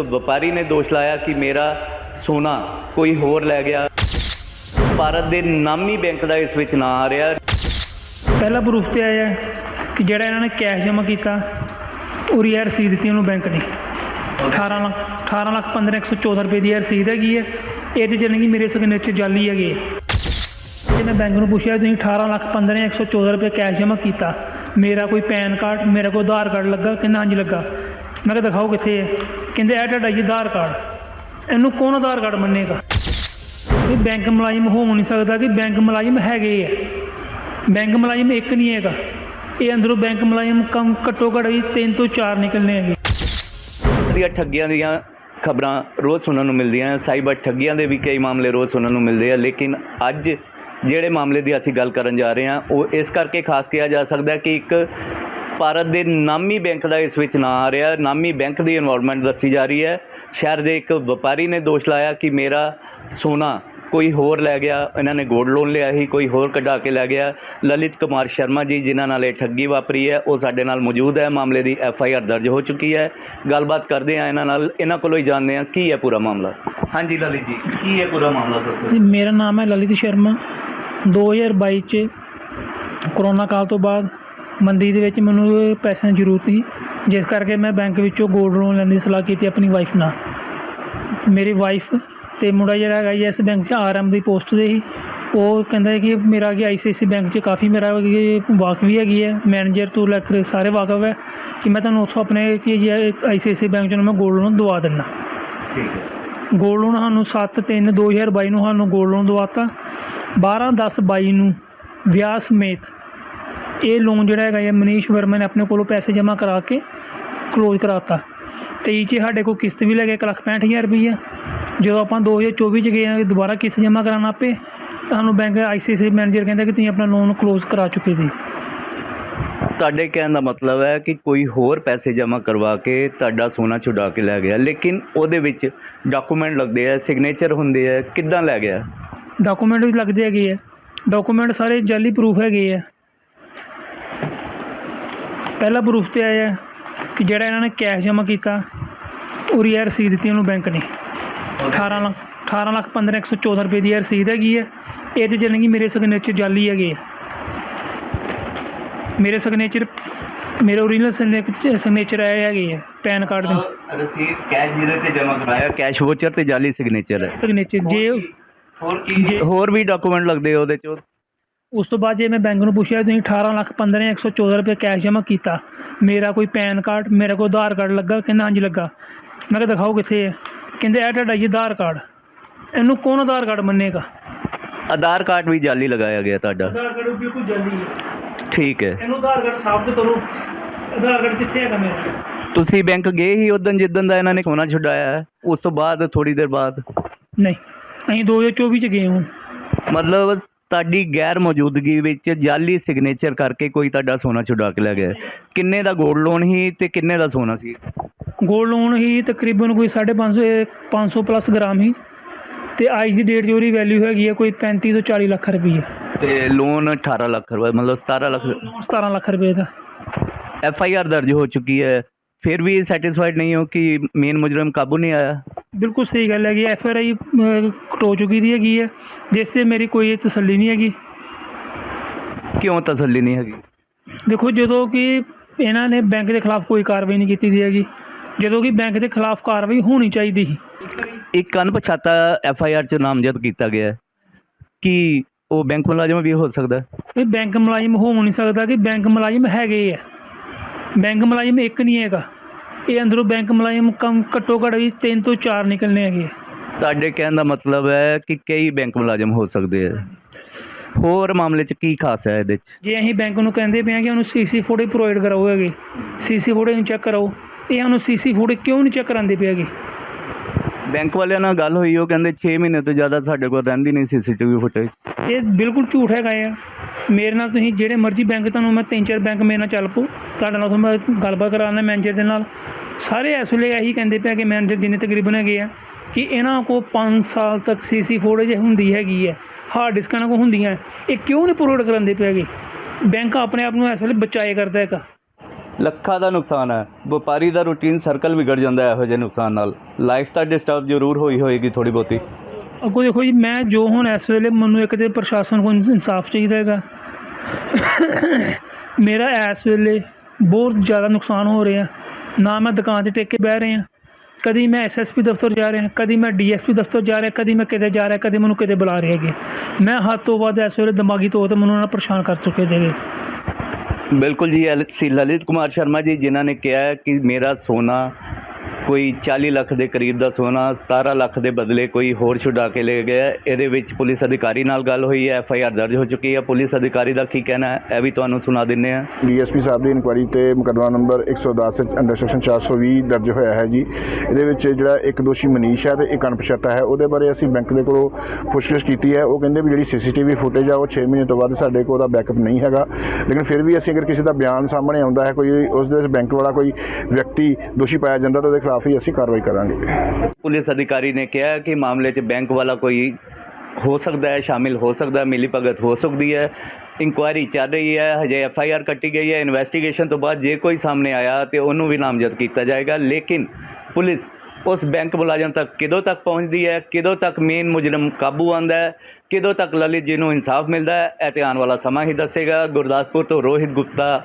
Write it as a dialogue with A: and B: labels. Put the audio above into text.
A: ਇੱਕ ਵਪਾਰੀ ਨੇ ਦੋਸ਼ ਲਾਇਆ ਕਿ ਮੇਰਾ ਸੋਨਾ ਕੋਈ ਹੋਰ ਲੈ ਗਿਆ। ਭਾਰਤ ਦੇ ਨਾਮੀ ਬੈਂਕ ਦਾ ਇਸ ਵਿੱਚ ਨਾਂ ਆ ਰਿਹਾ।
B: ਪਹਿਲਾ ਪ੍ਰੂਫ ਤੇ ਆਇਆ ਕਿ ਜਿਹੜਾ ਇਹਨਾਂ ਨੇ ਕੈਸ਼ ਜਮ੍ਹਾਂ ਕੀਤਾ ਉਹਦੀ ਰਸੀਦ ਦਿੱਤੀ ਉਹਨੂੰ ਬੈਂਕ ਨੇ। 18 ਲੱਖ 18 ਲੱਖ 15114 ਰੁਪਏ ਦੀ ਰਸੀਦ ਹੈਗੀ ਹੈ। ਇਹਦੇ ਚ ਨਹੀਂ ਮੇਰੇ ਸਿਗਨੇਚਰ ਜਾਲੀ ਹੈਗੇ ਜੇ ਮੈਂ ਬੈਂਕ ਨੂੰ ਪੁੱਛਿਆ, ਤੁਸੀਂ 18 ਲੱਖ 15114 ਰੁਪਏ ਕੈਸ਼ ਜਮ੍ਹਾਂ ਕੀਤਾ। ਮੇਰਾ ਕੋਈ ਪੈਨ ਕਾਰਡ, ਮੇਰਾ ਕੋਈ ਆਧਾਰ ਕਾਰਡ ਲੱਗਾ ਕਹਿੰਦਾ ਹਾਂਜੀ ਲੱਗਾ? ਮੈਂ ਕਿਹਾ ਦਿਖਾਓ ਕਿੱਥੇ ਹੈ। ਕਹਿੰਦੇ ਇਹ ਤੁਹਾਡਾ ਜੀ ਆਧਾਰ ਕਾਰਡ। ਇਹਨੂੰ ਕੌਣ ਆਧਾਰ ਕਾਰਡ ਮੰਨੇਗਾ? ਇਹ ਬੈਂਕ ਮੁਲਾਜ਼ਮ ਹੋ ਨਹੀਂ ਸਕਦਾ ਕਿ ਬੈਂਕ ਮੁਲਾਜ਼ਮ ਹੈਗੇ ਆ। ਬੈਂਕ ਮੁਲਾਜ਼ਮ ਇੱਕ ਨਹੀਂ ਹੈਗਾ। ਇਹ ਅੰਦਰੋਂ ਬੈਂਕ ਮੁਲਾਜ਼ਮ ਕੰਮ ਘੱਟੋ ਘੱਟ ਵੀ ਤਿੰਨ ਤੋਂ ਚਾਰ ਨਿਕਲਨੇ ਹੈਗੇ।
A: ਦੀਆਂ ਠੱਗੀਆਂ ਦੀਆਂ ਖਬਰਾਂ ਰੋਜ਼ ਸੁਣਨ ਨੂੰ ਮਿਲਦੀਆਂ, ਸਾਈਬਰ ਠੱਗੀਆਂ ਦੇ ਵੀ ਕਈ ਮਾਮਲੇ ਰੋਜ਼ ਸੁਣਨ ਨੂੰ ਮਿਲਦੇ ਆ, ਲੇਕਿਨ ਅੱਜ ਜਿਹੜੇ ਮਾਮਲੇ ਦੀ ਅਸੀਂ ਗੱਲ ਕਰਨ ਜਾ ਰਹੇ ਹਾਂ, ਉਹ ਇਸ ਕਰਕੇ ਖਾਸ ਕਿਹਾ ਜਾ ਸਕਦਾ ਕਿ ਇੱਕ ਭਾਰਤ ਦੇ ਨਾਮੀ ਬੈਂਕ ਦਾ ਇਸ ਵਿੱਚ ਨਾਂ ਆ ਰਿਹਾ। ਨਾਮੀ ਬੈਂਕ ਦੀ ਇਨਵੋਲਵਮੈਂਟ ਦੱਸੀ ਜਾ ਰਹੀ ਹੈ। ਸ਼ਹਿਰ ਦੇ ਇੱਕ ਵਪਾਰੀ ਨੇ ਦੋਸ਼ ਲਾਇਆ ਕਿ ਮੇਰਾ ਸੋਨਾ ਕੋਈ ਹੋਰ ਲੈ ਗਿਆ। ਇਹਨਾਂ ਨੇ ਗੋਲਡ ਲੋਨ ਲਿਆ ਸੀ, ਕੋਈ ਹੋਰ ਕਢਾ ਕੇ ਲੈ ਗਿਆ। ਲਲਿਤ ਕੁਮਾਰ ਸ਼ਰਮਾ ਜੀ, ਜਿਨ੍ਹਾਂ ਨਾਲ ਇਹ ਠੱਗੀ ਵਾਪਰੀ ਹੈ, ਉਹ ਸਾਡੇ ਨਾਲ ਮੌਜੂਦ ਹੈ। ਮਾਮਲੇ ਦੀ ਐਫ ਆਈ ਆਰ ਦਰਜ ਹੋ ਚੁੱਕੀ ਹੈ। ਗੱਲਬਾਤ ਕਰਦੇ ਆ ਇਹਨਾਂ ਨਾਲ। ਇਹਨਾਂ ਕੋਲੋਂ ਹੀ ਜਾਣਦੇ ਆ ਕੀ ਹੈ ਪੂਰਾ ਮਾਮਲਾ। ਹਾਂਜੀ ਲਲਿਤ ਜੀ, ਕੀ ਹੈ ਪੂਰਾ ਮਾਮਲਾ ਦੱਸੋ।
B: ਮੇਰਾ ਨਾਮ ਹੈ ਲਲਿਤ ਸ਼ਰਮਾ। 2022 ਚ ਕਰੋਨਾ ਕਾਲ ਤੋਂ ਬਾਅਦ ਮੰਦੀ ਦੇ ਵਿੱਚ ਮੈਨੂੰ ਪੈਸਿਆਂ ਦੀ ਜ਼ਰੂਰਤ ਸੀ। ਜਿਸ ਕਰਕੇ ਮੈਂ ਬੈਂਕ ਵਿੱਚੋਂ ਗੋਲਡ ਲੋਨ ਲੈਣ ਦੀ ਸਲਾਹ ਕੀਤੀ ਆਪਣੀ ਵਾਈਫ ਨਾਲ। ਮੇਰੀ ਵਾਈਫ ਤੇ ਮੁੰਡਾ ਜਿਹੜਾ ਹੈਗਾ ਯੈਸ ਬੈਂਕ 'ਚ ਆਰਐਮ ਦੀ ਪੋਸਟ ਤੇ ਸੀ। ਉਹ ਕਹਿੰਦਾ ਕਿ ਮੇਰਾ ਕਿ ਆਈਸੀਆਈਸੀ ਬੈਂਕ 'ਚ ਕਾਫੀ ਮੇਰਾ ਵਾਕ ਵੀ ਹੈਗੀ ਹੈ। ਮੈਨੇਜਰ ਤੋਂ ਲੈ ਕੇ ਸਾਰੇ ਵਾਕਫ ਹੈ ਕਿ ਮੈਂ ਤੁਹਾਨੂੰ ਉੱਥੋਂ ਆਪਣੇ ਕਿ ਆਈਸੀਆਈਸੀ ਬੈਂਕ 'ਚੋਂ ਮੈਂ ਗੋਲਡ ਲੋਨ ਦਵਾ ਦਿੰਦਾ।
A: ਠੀਕ ਹੈ।
B: ਗੋਲਡ ਲੋਨ ਸਾਨੂੰ 7 3 2022 ਨੂੰ ਸਾਨੂੰ ਗੋਲਡ ਲੋਨ ਦਵਾਤਾ। 12 10 22 ਨੂੰ ਵਿਆਹ ਸਮੇਤ ਇਹ ਲੋਨ ਜਿਹੜਾ ਹੈਗਾ ਇਹ ਮਨੀਸ਼ ਵਰਮਾ ਨੇ ਆਪਣੇ ਕੋਲੋਂ ਪੈਸੇ ਜਮ੍ਹਾਂ ਕਰਾ ਕੇ ਕਲੋਜ਼ ਕਰਾਤਾ। 23 ਚ ਸਾਡੇ ਕੋਲ ਕਿਸ਼ਤ ਵੀ ਲੱਗੇ 165000 ਰੁਪਈਆ। ਜਦੋਂ ਆਪਾਂ 2024 ਚ ਗਏ ਆ ਦੁਬਾਰਾ ਕਿਸ਼ਤ ਜਮ੍ਹਾਂ ਕਰਾਉਣਾ ਪਏ ਤਾਂ ਸਾਨੂੰ ਬੈਂਕ ਆਈਸੀਆਈਸੀ ਮੈਨੇਜਰ ਕਹਿੰਦਾ ਕਿ ਤੁਸੀਂ ਆਪਣਾ ਲੋਨ ਕਲੋਜ਼ ਕਰਾ ਚੁੱਕੇ ਜੀ
A: ਤੁਹਾਡੇ ਕਹਿਣ ਦਾ ਮਤਲਬ ਹੈ ਕਿ ਕੋਈ ਹੋਰ ਪੈਸੇ ਜਮ੍ਹਾਂ ਕਰਵਾ ਕੇ ਤੁਹਾਡਾ ਸੋਨਾ ਛੁਡਾ ਕੇ ਲੈ ਗਿਆ ਲੇਕਿਨ ਉਹਦੇ ਵਿੱਚ ਡਾਕੂਮੈਂਟ ਲੱਗਦੇ ਆ ਸਿਗਨੇਚਰ ਹੁੰਦੇ ਆ ਕਿੱਦਾਂ ਲੈ ਗਿਆ?
B: ਡਾਕੂਮੈਂਟ ਵੀ ਲੱਗਦੇ ਹੈਗੇ ਆ। ਡਾਕੂਮੈਂਟ ਸਾਰੇ ਜਾਲੀ ਪ੍ਰੂਫ ਹੈਗੇ ਆ। ਪਹਿਲਾ ਪ੍ਰੂਫ ਤੇ ਆਇਆ ਕਿ ਜਿਹੜਾ ਇਹਨਾਂ ਨੇ ਕੈਸ਼ ਜਮ੍ਹਾਂ ਕੀਤਾ ਉਹਦੀ ਇਹ ਰਸੀਦ ਦਿੱਤੀ ਉਹਨੂੰ ਬੈਂਕ ਨੇ। 18 ਲੱਖ 18 ਲੱਖ 15114 ਰੁਪਏ ਦੀ ਇਹ ਰਸੀਦ ਹੈਗੀ ਹੈ ਇਹਦੇ ਚ ਨਹੀਂ ਮੇਰੇ ਸਿਗਨੇਚਰ ਜਾਲੀ ਹੈਗੇ ਆ। ਮੇਰੇ ਸਿਗਨੇਚਰ ਮੇਰੇ ਓਰੀਜਨਲ ਸਿਗਨੇਚਰ ਆਏ ਹੈਗੇ ਆ ਪੈਨ ਕਾਰਡ ਦੇ।
A: ਰਸੀਦ ਕੈਸ਼ ਜਿਹਦੇ ਤੇ ਜਮ੍ਹਾਂ ਕਰਾਇਆ ਕੈਸ਼ ਵੋਚਰ ਤੇ ਜਾਲੀ ਸਿਗਨੇਚਰ ਹੈ
B: ਸਿਗਨੇਚਰ ਜੇ
A: ਹੋਰ ਕੀ ਹੋਰ ਵੀ ਡਾਕੂਮੈਂਟ ਲੱਗਦੇ ਉਹਦੇ ਚ?
B: ਉਸ ਤੋਂ ਬਾਅਦ ਜੇ ਮੈਂ ਬੈਂਕ ਨੂੰ ਪੁੱਛਿਆ ਤੁਸੀਂ 18 ਲੱਖ 15114 ਰੁਪਏ ਕੈਸ਼ ਜਮ੍ਹਾਂ ਕੀਤਾ। ਮੇਰਾ ਕੋਈ ਪੈਨ ਕਾਰਡ ਮੇਰਾ ਕੋਈ ਆਧਾਰ ਕਾਰਡ ਲੱਗਾ? ਕਹਿੰਦਾ ਹਾਂਜੀ ਲੱਗਾ। ਮੈਂ ਕਿਹਾ ਦਿਖਾਓ ਕਿੱਥੇ ਹੈ? ਕਹਿੰਦੇ ਇਹ ਤੁਹਾਡਾ ਜੀ ਆਧਾਰ ਕਾਰਡ ਇਹਨੂੰ ਕੌਣ ਆਧਾਰ ਕਾਰਡ ਮੰਨੇਗਾ?
A: ਆਧਾਰ ਕਾਰਡ ਵੀ ਜਾਲੀ ਲਗਾਇਆ ਗਿਆ ਤੁਹਾਡਾ।
B: ਆਧਾਰ ਕਾਰਡ ਬਿਲਕੁਲ ਜਲਦੀ ਹੈ।
A: ਠੀਕ ਹੈ।
B: ਇਹਨੂੰ ਆਧਾਰ ਕਾਰਡ ਸਾਬਤ ਕਰੋ। ਆਧਾਰ ਕਾਰਡ ਕਿੱਥੇ ਹੈਗਾ ਮੇਰਾ?
A: ਤੁਸੀਂ ਬੈਂਕ ਗਏ ਹੀ ਉਦੋਂ ਜਿੱਦਣ ਦਾ ਇਹਨਾਂ ਨੇ ਸੋਨਾ ਛੁਡਾਇਆ। ਹੈ ਉਸ ਤੋਂ ਬਾਅਦ ਥੋੜੀ ਦੇਰ ਬਾਅਦ।
B: ਨਹੀਂ ਅਸੀਂ 2024 ਚ ਗਏ ਹੁਣ
A: ਮਤਲਬ ਤੁਹਾਡੀ ਗੈਰ ਮੌਜੂਦਗੀ ਵਿੱਚ ਜਾਲੀ ਸਿਗਨੇਚਰ ਕਰਕੇ ਕੋਈ ਤੁਹਾਡਾ ਸੋਨਾ ਛੁਡਾ ਕੇ ਲੈ ਗਿਆ। ਕਿੰਨੇ ਦਾ 골ਡ ਲੋਨ ਸੀ ਤੇ ਕਿੰਨੇ ਦਾ ਸੋਨਾ ਸੀ?
B: ਗੋਲਡ ਲੋਨ ਹੀ ਤਕਰੀਬਨ ਕੋਈ 550 500 ਪਲੱਸ ਗ੍ਰਾਮ ਹੀ ਤੇ ਅੱਜ ਦੀ ਡੇਟ 'ਚ ਉਹਦੀ ਵੈਲਿਊ ਹੈਗੀ ਹੈ ਕੋਈ 35 ਤੋਂ 40 ਲੱਖ ਰੁਪਏ
A: ਤੇ ਲੋਨ 18 ਲੱਖ ਰੁਪਏ ਮਤਲਬ 17 ਲੱਖ
B: 17 ਲੱਖ ਰੁਪਏ ਦਾ।
A: ਐਫ ਆਈ ਆਰ ਦਰਜ ਹੋ ਚੁੱਕੀ ਹੈ। ਫਿਰ ਵੀ ਸੈਟੀਸਫਾਈਡ ਨਹੀਂ ਹੋ ਕਿ ਮੇਨ ਮੁਜਰਮ ਕਾਬੂ ਨਹੀਂ ਆਇਆ?
B: ਬਿਲਕੁਲ ਸਹੀ ਗੱਲ ਹੈਗੀ ਐਫ ਆਰ ਆਈ ਕਟੋ ਚੁੱਕੀ ਦੀ ਹੈਗੀ ਹੈ। ਜਿਸ ਤੇ ਮੇਰੀ ਕੋਈ ਤਸੱਲੀ ਨਹੀਂ ਹੈਗੀ।
A: ਕਿਉਂ ਤਸੱਲੀ ਨਹੀਂ ਹੈਗੀ?
B: ਦੇਖੋ ਜਦੋਂ ਕਿ ਇਹਨਾਂ ਨੇ ਬੈਂਕ ਦੇ ਖਿਲਾਫ ਕੋਈ ਕਾਰਵਾਈ ਨਹੀਂ ਕੀਤੀ ਦੀ ਹੈਗੀ। ਜਦੋਂ ਕਿ ਬੈਂਕ ਦੇ ਖਿਲਾਫ ਕਾਰਵਾਈ ਹੋਣੀ ਚਾਹੀਦੀ ਸੀ।
A: ਇੱਕ ਅਣਪਛਾਤਾ ਐਫ ਆਈ ਆਰ ਚ ਨਾਮਜ਼ਦ ਕੀਤਾ ਗਿਆ ਹੈ। ਕਿ ਉਹ ਬੈਂਕ ਮੁਲਾਜ਼ਮ ਵੀ ਹੋ ਸਕਦਾ ਹੈ?
B: ਇਹ ਬੈਂਕ ਮੁਲਾਜ਼ਮ ਹੋ ਨਹੀਂ ਸਕਦਾ ਕਿ ਬੈਂਕ ਮੁਲਾਜ਼ਮ ਹੈਗੇ ਆ ਬੈਂਕ ਮੁਲਾਜ਼ਮ ਇੱਕ ਨਹੀਂ ਹੈਗਾ। ਇਹ ਅੰਦਰੋਂ ਬੈਂਕ ਮੁਲਾਜ਼ਮ ਕਮ ਘੱਟੋ ਘੱਟ ਵੀ ਤਿੰਨ ਤੋਂ ਚਾਰ ਨਿਕਲਨੇ ਹੈਗੇ ਆ।
A: ਤੁਹਾਡੇ ਕਹਿਣ ਦਾ ਮਤਲਬ ਹੈ ਕਿ ਕਈ ਬੈਂਕ ਮੁਲਾਜ਼ਮ ਹੋ ਸਕਦੇ ਆ। ਹੋਰ ਮਾਮਲੇ 'ਚ ਕੀ ਖਾਸ ਹੈ ਇਹਦੇ 'ਚ?
B: ਜੇ ਅਸੀਂ ਬੈਂਕ ਨੂੰ ਕਹਿੰਦੇ ਪਏ ਹਾਂ ਕਿ ਉਹਨੂੰ ਸੀਸੀ ਫੋਟੋ ਪ੍ਰੋਵਾਈਡ ਕਰਾਓ ਹੈਗੇ ਸੀਸੀ ਫੋਟੋ ਨੂੰ ਚੈੱਕ ਕਰਾਓ ਇਹ ਉਹਨੂੰ ਸੀਸੀ ਫੋਟੋ ਕਿਉਂ ਨਹੀਂ ਚੈੱਕ ਕਰਾਉਂਦੇ ਪਏ ਹੈਗੇ?
A: ਬੈਂਕ ਵਾਲਿਆਂ ਨਾਲ ਗੱਲ ਹੋਈ, ਉਹ ਕਹਿੰਦੇ 6 ਮਹੀਨੇ ਤੋਂ ਜ਼ਿਆਦਾ ਸਾਡੇ ਕੋਲ ਰਹਿੰਦੀ ਨਹੀਂ ਸੀਸੀਟੀਵੀ ਫੁਟੇਜ।
B: ਇਹ ਬਿਲਕੁਲ ਝੂਠ ਹੈਗਾ ਆ। ਮੇਰੇ ਨਾਲ ਤੁਸੀਂ ਜਿਹੜੇ ਮਰਜ਼ੀ ਬੈਂਕ, ਤੁਹਾਨੂੰ ਮੈਂ ਤਿੰਨ ਚਾਰ ਬੈਂਕ ਮੇਰੇ ਨਾਲ ਚੱਲ ਪਓ ਤੁਹਾਡੇ ਨਾਲ ਤੁਹਾਨੂੰ ਮੈਂ ਗੱਲਬਾਤ ਕਰਾਉਣਾ ਮੈਨੇਜਰ ਦੇ ਨਾਲ। ਸਾਰੇ ਇਸ ਵੇਲੇ ਇਹੀ ਕਹਿੰਦੇ ਪਿਆ ਕਿ ਮੈਨੇਜਰ ਜਿੰਨੇ ਤਕਰੀਬਨ ਹੈਗੇ ਆ, ਕਿ ਇਹਨਾਂ ਕੋਲ 5 ਸਾਲ ਤੱਕ ਸੀਸੀ ਫੁਟੇਜ ਹੁੰਦੀ ਹੈਗੀ ਹੈ ਹਾਰਡ ਡਿਸਕਾਂ ਇਹਨਾਂ ਕੋਲ ਹੁੰਦੀਆਂ। ਇਹ ਕਿਉਂ ਨਹੀਂ ਪ੍ਰੋਵਾਈਡ ਕਰਾਉਂਦੇ ਪਏ ਹੈਗੇ? ਬੈਂਕ ਆਪਣੇ ਆਪ ਨੂੰ ਇਸ ਵੇਲੇ ਬਚਾਏ ਕਰਦਾ ਹੈਗਾ।
A: ਲੱਖਾਂ ਦਾ ਨੁਕਸਾਨ ਹੈ। ਵਪਾਰੀ ਦਾ ਰੂਟੀਨ ਸਰਕਲ ਵਿਗੜ ਜਾਂਦਾ ਹੈ ਇਹੋ ਜਿਹੇ ਨੁਕਸਾਨ ਨਾਲ। ਲਾਈਫ ਤਾਂ ਡਿਸਟਰਬ ਜ਼ਰੂਰ ਹੋਈ ਹੋਏਗੀ ਥੋੜੀ ਬਹੁਤੀ।
B: ਅੱਗੋਂ ਦੇਖੋ ਜੀ, ਮੈਂ ਜੋ ਹੁਣ ਇਸ ਵੇਲੇ ਮੈਨੂੰ ਇੱਕ ਤੇ ਪ੍ਰਸ਼ਾਸਨ ਕੋਲ ਇਨਸਾਫ ਚਾਹੀਦਾ ਹੈਗਾ। ਮੇਰਾ ਇਸ ਵੇਲੇ ਬਹੁਤ ਜ਼ਿਆਦਾ ਨੁਕਸਾਨ ਹੋ ਰਿਹਾ। ਨਾ ਮੈਂ ਦੁਕਾਨ ਤੇ ਟੇਕ ਕੇ ਬਹਿ ਰਿਹਾ। ਕਦੀ ਮੈਂ ਐਸਐਸਪੀ ਦਫ਼ਤਰ ਜਾ ਰਿਹਾ, ਕਦੀ ਮੈਂ ਡੀਐਸਪੀ ਦਫ਼ਤਰ ਜਾ ਰਿਹਾ, ਕਦੀ ਮੈਂ ਕਿਤੇ ਜਾ ਰਿਹਾ, ਕਦੀ ਮੈਨੂੰ ਕਿਤੇ ਬੁਲਾ ਰਹੇ ਹੈਗੇ। ਮੈਂ ਹੱਦ ਤੋਂ ਵੱਧ ਇਸ ਵੇਲੇ ਦਿਮਾਗੀ ਤੌਰ ਤੇ ਮੈਨੂੰ ਉਹਨਾਂ ਪਰੇਸ਼ਾਨ ਕਰ ਚੁੱਕੇ ਦੇਗੇ
A: ਬਿਲਕੁਲ ਜੀ ਐਲ ਸੀ ਲਲਿਤ ਕੁਮਾਰ ਸ਼ਰਮਾ ਜੀ ਜਿਨ੍ਹਾਂ ਨੇ ਕਿਹਾ ਕਿ ਮੇਰਾ ਸੋਨਾ ਕੋਈ 40 ਲੱਖ ਦੇ ਕਰੀਬ ਦਾ ਸੋਨਾ 17 ਲੱਖ ਦੇ ਬਦਲੇ ਕੋਈ ਹੋਰ ਛੁਡਾ ਕੇ ਲੈ ਗਿਆ ਇਹਦੇ ਵਿੱਚ ਪੁਲਿਸ ਅਧਿਕਾਰੀ ਨਾਲ ਗੱਲ ਹੋਈ ਹੈ, ਐਫ ਆਈ ਆਰ ਦਰਜ ਹੋ ਚੁੱਕੀ ਹੈ। ਪੁਲਿਸ ਅਧਿਕਾਰੀ ਦਾ ਕੀ ਕਹਿਣਾ ਹੈ, ਇਹ ਵੀ ਤੁਹਾਨੂੰ ਸੁਣਾ ਦਿੰਨੇ ਆ
C: ਡੀਐਸਪੀ ਸਾਹਿਬ ਦੀ ਇਨਕੁਆਇਰੀ ਤੇ ਮੁਕੱਦਮਾ ਨੰਬਰ 110 ਵਿੱਚ ਅੰਡਰ ਸੈਕਸ਼ਨ 420 ਦਰਜ ਹੋਇਆ ਹੈ ਜੀ। ਇਹਦੇ ਵਿੱਚ ਜਿਹੜਾ ਇੱਕ ਦੋਸ਼ੀ ਮਨੀਸ਼ ਹੈ ਤੇ ਇੱਕ ਅਣਪਛਾਤਾ ਹੈ। ਉਹਦੇ ਬਾਰੇ ਅਸੀਂ ਬੈਂਕ ਦੇ ਕੋਲੋਂ ਪੁੱਛਗਿੱਛ ਕੀਤੀ ਹੈ। ਉਹ ਕਹਿੰਦੇ ਵੀ ਜਿਹੜੀ ਸੀਸੀਟੀਵੀ ਫੁਟੇਜ ਆ, ਉਹ 6 ਮਹੀਨੇ ਤੋਂ ਬਾਅਦ ਸਾਡੇ ਕੋਲ ਉਹਦਾ ਬੈਕਅਪ ਨਹੀਂ ਹੈਗਾ। ਲੇਕਿਨ ਫਿਰ ਵੀ ਅਸੀਂ ਅਗਰ ਕਿਸੇ ਦਾ ਬਿਆਨ ਸਾਹਮਣੇ ਆਉਂਦਾ ਹੈ, ਕੋਈ ਉਸ ਦੇ ਬੈਂਕ ਵਾਲਾ ਕੋਈ ਵਿਅਕਤੀ ਦੋਸ਼ੀ ਪਾਇਆ ਜਾਂਦਾ ਤਾਂ ਉਹਦੇ ਖਿਲਾਫ ਖਿਲਾਫ ਹੀ ਅਸੀਂ ਕਾਰਵਾਈ ਕਰਾਂਗੇ।
A: ਪੁਲਿਸ ਅਧਿਕਾਰੀ ਨੇ ਕਿਹਾ ਕਿ ਮਾਮਲੇ 'ਚ ਬੈਂਕ ਵਾਲਾ ਕੋਈ ਹੋ ਸਕਦਾ ਹੈ, ਸ਼ਾਮਿਲ ਹੋ ਸਕਦਾ ਹੈ, ਮਿਲੀ ਭਗਤ ਹੋ ਸਕਦੀ ਹੈ। ਇਨਕੁਆਇਰੀ ਚੱਲ ਰਹੀ ਹੈ, ਹਜੇ ਐਫ ਆਈ ਆਰ ਕੱਟੀ ਗਈ ਹੈ। ਇਨਵੈਸਟੀਗੇਸ਼ਨ ਤੋਂ ਬਾਅਦ ਜੇ ਕੋਈ ਸਾਹਮਣੇ ਆਇਆ ਤੇ ਉਹਨੂੰ ਵੀ ਨਾਮਜ਼ਦ ਕੀਤਾ ਜਾਏਗਾ। ਲੇਕਿਨ ਪੁਲਿਸ ਉਸ ਬੈਂਕ ਮੁਲਾਜ਼ਮ ਤੱਕ ਕਿਦੋਂ ਤੱਕ ਪਹੁੰਚਦੀ ਹੈ, ਕਿਦੋਂ ਤੱਕ ਮੇਨ ਮੁਜਰਮ ਕਾਬੂ ਆਂਦਾ ਹੈ, ਕਿਦੋਂ ਤੱਕ ਲਲਿਤ ਜੀ ਨੂੰ ਇਨਸਾਫ ਮਿਲਦਾ ਹੈ, ਇਹ ਤੇ ਆਉਣ ਵਾਲਾ ਸਮਾਂ ਹੀ ਦੱਸੇਗਾ। ਗੁਰਦਾਸਪੁਰ ਤੋਂ ਰੋਹਿਤ ਗੁਪਤਾ